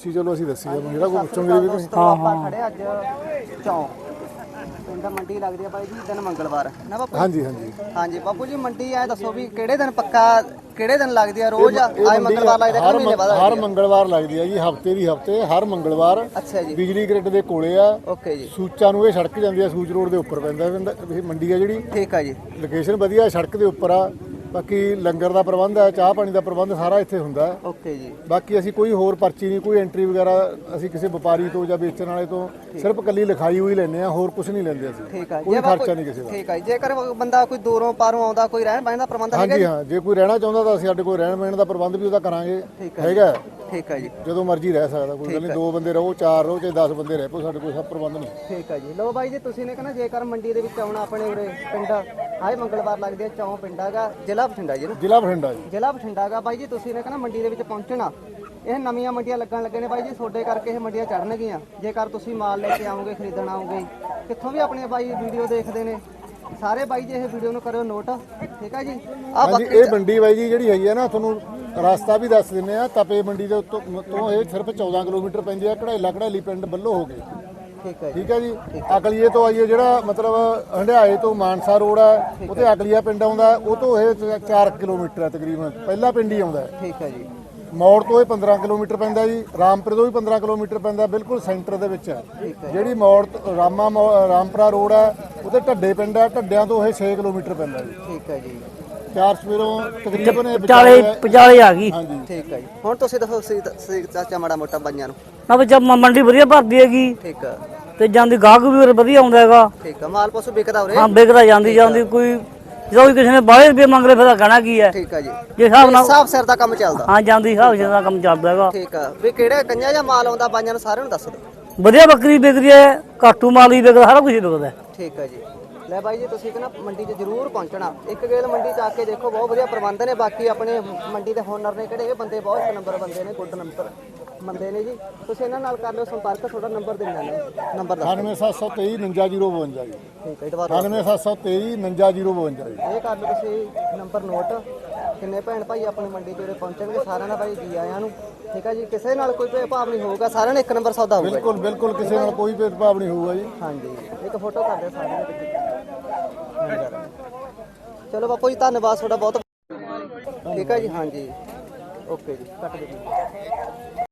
ਪੁੱਛੀ ਚਲੋ ਅਸੀਂ ਦੱਸੀ ਜਾਵਾਂਗੇ ਜਿਹੜਾ ਕੋਈ ਪੁੱਛੋਗੇ ਵੀ ਤੁਸੀਂ ਹਾਂ ਹਾਂ। ਖੜੇ ਅੱਜ ਚੌਂ ਪਿੰਡ ਮੰਡੀ ਲੱਗਦੀ ਆ ਬਾਈ ਜੀ ਦਿਨ ਮੰਗਲਵਾਰ। ਨਾ ਬਾਪੂ? ਹਾਂਜੀ ਹਾਂਜੀ। ਹਾਂਜੀ ਬਾਪੂ ਜੀ ਮੰਡੀ ਆ ਦੱਸੋ ਵੀ ਕਿਹੜੇ ਦਿਨ ਪੱਕਾ ਕਿਹੜੇ ਦਿਨ ਲੱਗਦੀ ਆ ਰੋਜ਼? ਆਏ ਮੰਗਲਵਾਰ ਲੱਗਦਾ ਕਿ ਹਰ ਮਹੀਨੇ ਬਾਅਦ ਹਰ ਲੱਗਦੀ ਆ? ਮੰਗਲਵਾਰ ਲੱਗਦੀ ਹੈ ਜੀ ਹਫ਼ਤੇ ਦੀ ਹਫ਼ਤੇ ਹਰ ਮੰਗਲਵਾਰ ਅੱਛਾ ਜੀ। ਬਿਜਲੀ ਗ੍ਰਿਡ ਦੇ ਕੋਲੇ ਆ। ਓਕੇ ਜੀ। ਸੂਚਾ ਨੂੰ ਇਹ ਸੜਕ ਜਾਂਦੀ ਆ ਸੂਚ ਰੋਡ ਦੇ ਉੱਪਰ ਪੈਂਦਾ ਪੈਂਦਾ- ਇਹ ਮੰਡੀ ਆ ਜਿਹੜੀ। ਠੀਕ ਆ ਜੀ। ਲੋਕੇਸ਼ਨ ਵਧੀਆ ਸੜਕ ਦੇ ਉੱਪਰ ਆ। ਬਾਕੀ ਲੰਗਰ ਦਾ ਪ੍ਰਬੰਧ ਹੈ ਚਾਹ ਪਾਣੀ ਦਾ ਪ੍ਰਬੰਧ ਸਾਰਾ ਇੱਥੇ ਹੁੰਦਾ ਹੈ। ਓਕੇ ਜੀ। ਬਾਕੀ ਅਸੀਂ ਕੋਈ ਹੋਰ ਪਰਚੀ ਨਹੀਂ ਕੋਈ ਐਂਟਰੀ ਵਗੈਰਾ ਅਸੀਂ ਕਿਸੇ ਵਪਾਰੀ ਤੋਂ ਜਾਂ ਵੇਚਣ ਵਾਲੇ ਤੋਂ ਸਿਰਫ ਕੱਲੀ ਲਿਖਾਈ ਹੋਈ ਲੈਂਦੇ ਆ ਹੋਰ ਕੁਝ ਨਹੀਂ ਲੈਂਦੇ ਅਸੀਂ। ਠੀਕ ਆ। ਕੋਈ ਖਰਚਾ ਨਹੀਂ ਕਿਸੇ ਦਾ। ਠੀਕ ਜੀ। ਜੇਕਰ ਬੰਦਾ ਕੋਈ ਦੂਰੋਂ ਪਾਰੋਂ ਆਉਂਦਾ ਕੋਈ ਰਹਿਣ ਬਹਿਣ ਦਾ ਪ੍ਰਬੰਧ ਹੈਗਾ ਹਾਂਜੀ ਹਾਂ ਜੇ ਕੋਈ ਰਹਿਣਾ ਚਾਹੁੰਦਾ ਤਾਂ ਅਸੀਂ ਸਾਡੇ ਕੋਲ ਰਹਿਣ ਬਹਿਣ ਦਾ ਪ੍ਰਬੰਧ ਵੀ ਉਹਦਾ ਕਰਾਂਗੇ। ਠੀਕ ਹੈ। ਹੈਗਾ। ਠੀਕ ਆ ਜੀ। ਜਦੋਂ ਮਰਜ਼ੀ ਰਹਿ ਸਕਦਾ ਕੋਈ ਗੱਲ ਨਹੀਂ ਦੋ ਬੰਦੇ ਰਹੋ ਚਾਰ ਰਹੋ ਚਾਹੇ 10 ਬੰਦੇ ਰਹਿ ਪੋ ਸਾਡੇ ਕੋਲ ਸਭ ਪ੍ਰਬੰਧ ਨਹੀਂ ਠੀਕ ਆ ਜੀ। ਲੋ ਬਾਈ ਜੀ ਤੁਸੀਂ ਨੇ ਕਹਿੰਦਾ ਜੇਕਰ ਮੰਡੀ ਦੇ ਵਿੱਚ ਆਉਣਾ ਆਪਣੇ ਉਰੇ ਪਿੰਡ ਆਏ ਮੰਗਲਵਾਰ ਲੱਗਦੀ ਆ ਚੌਂ ਪਿੰਡ ਹੈਗਾ ਜ਼ਿਲ੍ਹਾ ਬਠਿੰਡਾ ਜੀ ਨਾ ਜ਼ਿਲ੍ਹਾ ਬਠਿੰਡਾ ਜੀ। ਜ਼ਿਲ੍ਹਾ ਬਠਿੰਡਾ ਹੈਗਾ ਬਾਈ ਜੀ ਤੁਸੀਂ ਨੇ ਕਹਿੰਦਾ ਮੰਡੀ ਦੇ ਵਿੱਚ ਪਹੁੰਚਣਾ। ਇਹ ਨਵੀਆਂ ਮੰਡੀਆਂ ਲੱਗਣ ਲੱਗੇ ਨੇ ਬਾਈ ਜੀ ਤੁਹਾਡੇ ਕਰਕੇ ਇਹ ਮੰਡੀਆਂ ਚੜਨਗੀਆਂ ਜੇਕਰ ਤੁਸੀਂ ਮਾਲ ਲੈ ਕੇ ਆਓਗੇ ਖਰੀਦਣ ਆਓਗੇ ਕਿੱਥੋਂ ਵੀ ਆਪਣੇ ਬਾਈ ਵੀਡੀਓ ਦੇਖਦੇ ਨੇ। ਸਾਰੇ ਬਾਈ ਜੀ ਇਹ ਵੀਡੀਓ ਨੂੰ ਕਰਿਓ ਨੋਟ ਠੀਕ ਆ ਜੀ? ਆ ਹਾਂਜੀ ਇਹ ਮੰਡੀ ਬਾਈ ਜੀ ਜਿਹੜੀ ਹੈਗੀ ਆ ਨਾ ਤੁਹਾਨੂੰ ਰਸਤਾ ਵੀ ਦੱਸ ਦਿੰਨੇ ਆ ਤਪੇ ਮੰਡੀ ਦੇ ਉੱਤੋਂ ਤੋਂ ਇਹ ਸਿਰਫ 14 ਕਿਲੋਮੀਟਰ ਪੈਂਦੀ ਆ ਕਢਾਈਲਾ ਕਢਾਈਲੀ ਪਿੰਡ ਬੱਲੋ ਹੋ ਗਏ। ਠੀਕ ਹੈ ਜੀ। ਅਕਲੀਏ ਤੋਂ ਆਈਏ ਜਿਹੜਾ ਮਤਲਬ ਹੰਡਿਆਏ ਤੋਂ ਮਾਨਸਾ ਰੋਡ ਹੈ ਉਤੇ ਅਕਲੀਆ ਪਿੰਡ ਆਉਂਦਾ ਉਹ ਤੋਂ ਇਹ 4 ਕਿਲੋਮੀਟਰ ਹੈ ਤਕਰੀਬਨ। ਪਹਿਲਾ ਪਿੰਡ ਹੀ ਆਉਂਦਾ ਠੀਕ ਹੈ ਜੀ। ਮੌੜ ਤੋਂ ਇਹ 15 ਕਿਲੋਮੀਟਰ ਪੈਂਦਾ ਜੀ। ਰਾਮਪੁਰ ਤੋਂ ਵੀ 15 ਕਿਲੋਮੀਟਰ ਪੈਂਦਾ ਬਿਲਕੁਲ ਸੈਂਟਰ ਦੇ ਵਿੱਚ ਹੈ। ਜਿਹੜੀ ਮੌੜ ਰਾਮਾ ਰਾਮਪੁਰਾ ਰੋਡ ਹੈ ਉਹਦੇ ਢੱਡੇ ਪਿੰਡ ਹੈ ਢੱਡਿਆਂ ਤੋਂ ਇਹ 6 ਕਿਲੋਮੀਟਰ ਪੈਂਦਾ ਜੀ। ਠੀਕ ਹੈ ਜੀ। ਚਾਰ ਸਵੇਰੋਂ ਤਕਰੀਬਨ ਇਹ ਵਿਚਾਲੇ ਵਿਚਾਲੇ ਵਿਚਾਲੇ ਆ ਗਈ। ਹਾਂਜੀ। ਠੀਕ ਹੈ ਜੀ। ਹੁਣ ਤੁਸੀਂ ਦੱਸੋ ਚਾਚਾ ਮਾੜਾ ਮੋਟਾ ਬਾਈਆਂ ਨੂੰ। ਨਾ ਬੱਚਾ ਮੰਡੀ ਵਧੀਆ ਭਰਦੀ ਹੈਗੀ। ਠੀਕ ਆ। ਤੇ ਜਾਂਦੀ ਗਾਹਕ ਵੀ ਉਰੇ ਵਧੀਆ ਆਉਂਦਾ ਹੈਗਾ। ਠੀਕ ਆ ਮਾਲ ਪਸ਼ੂ ਵਿਕਦਾ ਉਰੇ। ਹਾਂ ਵਿਕਦਾ ਜਾਂਦੀ ਜਾਂਦੀ ਕੋਈ ਜਦੋਂ ਵੀ ਕਿਸੇ ਨੇ ਬਾਹਲੇ ਰੁਪਏ ਮੰਗ ਲਏ ਫਿਰ ਤਾਂ ਕਹਿਣਾ ਕੀ ਹੈ? ਠੀਕ ਆ ਜੀ। ਜੇ ਹਿਸਾਬ ਨਾਲ ਹਿਸਾਬ ਸਿਰ ਦਾ ਕੰਮ ਚੱਲਦਾ। ਹਾਂ ਜਾਂਦੀ ਹਿਸਾਬ ਜਿਹਾ ਦਾ ਕੰਮ ਚੱਲਦਾ ਹੈਗਾ। ਠੀਕ ਆ। ਵੀ ਕਿਹੜੇ ਕੰਨਿਆ ਜਾਂ ਮਾਲ ਆਉਂਦਾ ਬਾਈਆਂ ਨੂੰ ਸਾਰਿਆਂ ਨੂੰ ਦੱਸ ਦਿਓ। ਵਧੀਆ ਬੱਕਰੀ ਵਿਕਦੀ ਹੈ ਕਾਟੂ ਮਾਲ ਵੀ ਵਿਕਦਾ ਸਾਰਾ ਕੁਝ ਵਿਕਦਾ ਹੈ। ਠੀਕ ਆ ਜੀ। ਲੈ ਬਾਈ ਜੀ ਤੁਸੀਂ ਕਹਿੰਦਾ ਮੰਡੀ 'ਚ ਜ਼ਰੂਰ ਪਹੁੰਚਣਾ। ਇੱਕ ਗੇਲ ਮੰਡੀ 'ਚ ਆ ਕੇ ਦੇਖੋ ਬਹੁਤ ਵਧੀਆ ਪ੍ਰਬੰਧ ਨੇ। ਬਾਕੀ ਆਪਣੇ ਮੰਡੀ ਦੇ ਹੋਨਰ ਨੇ ਕਿਹੜੇ ਇਹ ਬੰਦੇ ਬਹੁਤ ਨੰਬਰ ਬੰਦੇ ਨੇ ਗੁੱਡ ਨੰਬਰ ਬੰਦੇ ਨੇ ਜੀ। ਤੁਸੀਂ ਇਹਨਾਂ ਨਾਲ ਕਰ ਲਿਓ ਸੰਪਰਕ ਤੁਹਾਡਾ ਨੰਬਰ ਦਿੰਦਾ ਨੇ ਨੰਬਰ ਦੱਸ 98723 99052 ਜੀ। ਠੀਕ ਹੈ ਦੁਬਾਰਾ 98723 99052 ਜੀ। ਇਹ ਕਰ ਲਓ ਤੁਸੀਂ ਨੰਬਰ ਨੋਟ। ਕਿੰਨੇ ਭੈਣ ਭਾਈ ਆਪਣੀ ਮੰਡੀ ਤੇ ਪਹੁੰਚਣਗੇ ਸਾਰਿਆਂ ਦਾ ਭਾਈ ਜੀ ਆਇਆਂ ਨੂੰ। ਠੀਕ ਹੈ ਜੀ ਕਿਸੇ ਨਾਲ ਕੋਈ ਭੇਦਭਾਵ ਨਹੀਂ ਹੋਊਗਾ ਸਾਰਿਆਂ ਨੇ ਇੱਕ ਨੰਬਰ ਸੌਦਾ ਹੋਊਗਾ। ਬਿਲਕੁਲ ਬਿਲਕੁਲ ਕਿਸੇ ਨਾਲ ਕੋਈ ਭੇਦਭਾਵ ਨਹੀਂ ਹੋਊਗਾ ਜੀ। ਹਾਂਜੀ ਇੱਕ ਫੋਟੋ ਕਰ ਦਿਓ ਸਾਰਿਆਂ ਦੇ ਚਲੋ ਬਾਪੂ ਜੀ ਧੰਨਵਾਦ ਤੁਹਾਡਾ ਬਹੁਤ। ਠੀਕ ਹੈ ਜੀ ਹਾਂਜੀ। ਓਕੇ ਜੀ ਕੱਟ ਦਿਓ।